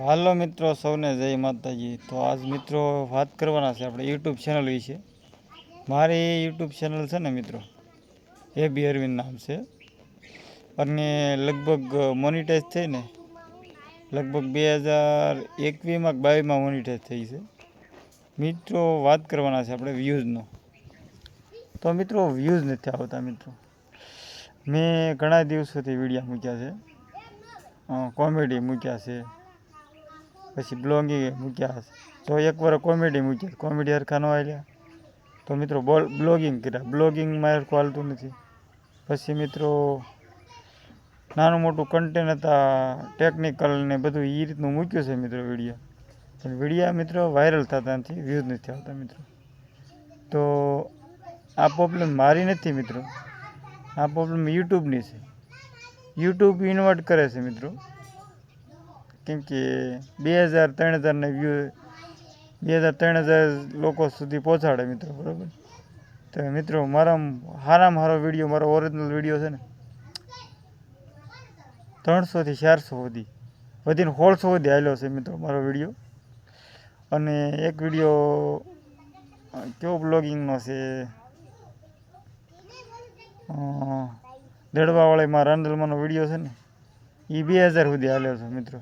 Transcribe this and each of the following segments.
હાલો મિત્રો, સૌને જય માતાજી. તો આજ મિત્રો વાત કરવાના છે, આપણે યુટ્યુબ ચેનલ વિશે મારી યુટ્યુબ ચેનલ છે ને મિત્રો, એ બી અરવિંદ નામ છે. અને લગભગ મોનિટાઈઝ થઈને લગભગ બે હજાર એકવીસમાં બાવીસમાં મોનિટાઈઝ થઈ છે. મિત્રો, વાત કરવાના છે આપણે વ્યૂઝનો તો મિત્રો વ્યૂઝ નથી આવતા મિત્રો. મેં ઘણા દિવસોથી વિડીયા મૂક્યા છે. કોમેડી મૂક્યા છે. પછી બ્લોગિંગ મૂક્યા તો એક વાર કોમેડી મૂક્યા, કોમેડી હરખા આવ્યા તો મિત્રો બોલ, બ્લોગિંગ કર્યા. બ્લોગિંગમાં હરખું હાલતું નથી. પછી મિત્રો, નાનું મોટું કન્ટેન્ટ હતા ટેકનિકલ ને બધું એ રીતનું મૂક્યું છે મિત્રો વીડિયો પણ વિડીયા મિત્રો વાયરલ થતા નથી વ્યૂઝ નથી આવતા મિત્રો. તો આ પ્રોબ્લેમ મારી નથી મિત્રો. આ પ્રોબ્લેમ યુટ્યુબની છે. યુટ્યુબ ઇન્વર્ટ કરે છે મિત્રો. કેમ કે બે હજાર, ત્રણ હજારને વ્યૂ, બે હજાર, ત્રણ હજાર લોકો સુધી પહોંચાડે મિત્રો, બરાબર? તો મિત્રો, મારા સારામાં સારો વીડિયો, મારો ઓરિજિનલ વીડિયો છે ને ત્રણસોથી ચારસો સુધી, વધીને સોળસો સુધી આવેલો છે મિત્રો મારો વીડિયો. અને એક વીડિયો કેવો બ્લોગિંગનો છે? દડવાવાળામાં રાંદલમાંનો વીડિયો છે ને એ બે હજાર સુધી હાલ્યો છે મિત્રો.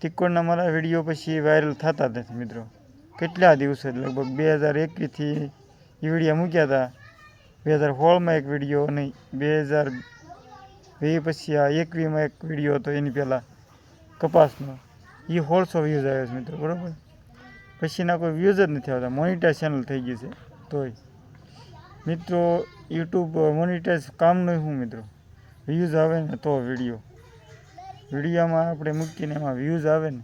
તિકોડના મારા વીડિયો પછી વાયરલ થતા નથી મિત્રો. કેટલા દિવસે? લગભગ બે હજાર એકવીસથી એ વીડિયો મૂક્યા હતા. બે હજાર સોળમાં એક વીડિયો અને બે હજાર બે પછી આ એકવીસમાં એક વીડિયો હતો એની પહેલાં કપાસનો. એ હોળસો વ્યૂઝ આવ્યો છે મિત્રો, બરાબર? પછીના કોઈ વ્યૂઝ જ નથી આવતા. મોનિટાઈઝ ચેનલ થઈ ગઈ છે, તોય. મિત્રો યુટ્યુબ મોનિટાઈઝ કામનું શું મિત્રો? વ્યૂઝ આવે ને તો વીડિયો. વિડીયોમાં આપણે મૂકીને એમાં વ્યૂઝ આવે ને,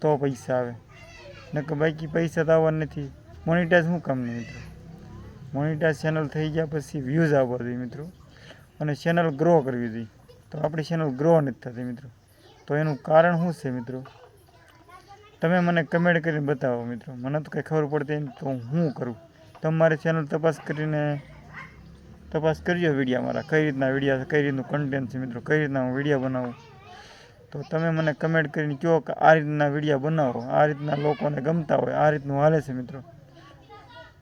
તો પૈસા આવે. નકર બાકી પૈસા તો આવવા નથી. મોનિટાઈઝ શું કામનું મિત્રો? મોનિટાઈઝ ચેનલ થઈ ગયા પછી વ્યૂઝ આવવા જોઈએ મિત્રો. અને ચેનલ ગ્રો કરવી જોઈએ. તો આપણી ચેનલ ગ્રો નથી થતી મિત્રો. તો એનું કારણ શું છે મિત્રો? તમે મને કમેન્ટ કરીને બતાવો મિત્રો. મને તો કંઈ ખબર પડતી તો હું કરું? તમારે ચેનલ તપાસ કરીને તપાસ કરજો વિડીયા મારા કઈ રીતના વિડીયા કઈ રીતનું કન્ટેન્ટ છે મિત્રો? કઈ રીતના હું વિડીયા બનાવું? તો તમે મને કમેન્ટ કરીને કહો કે આ રીતના વીડિયો બનાવો, આ રીતના લોકોને ગમતા હોય, આ રીતનું હાલે છે મિત્રો.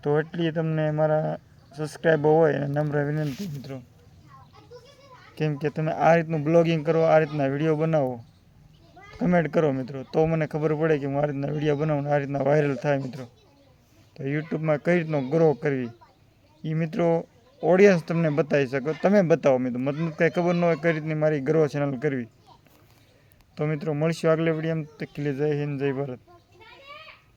તો એટલી તમને મારા સબસ્ક્રાઈબર હોય અને નમ્ર વિનંતી મિત્રો. કેમ કે તમે આ રીતનું બ્લોગિંગ કરો, આ રીતના વીડિયો બનાવો. કમેન્ટ કરો મિત્રો. તો મને ખબર પડે કે હું આ રીતના વીડિયો બનાવું આ રીતના વાયરલ થાય મિત્રો. તો યુટ્યુબમાં કઈ રીતનો ગ્રો કરવી? એ મિત્રો ઓડિયન્સ તમને બતાવી શકો. તમે બતાવો મિત્રો. મતલબ કંઈ ખબર ન હોય કઈ રીતની મારી ગ્રો ચેનલ કરવી. તો મિત્રો મળશું આગલે વીડિયો તકલી જય હિન્દ જય ભારત.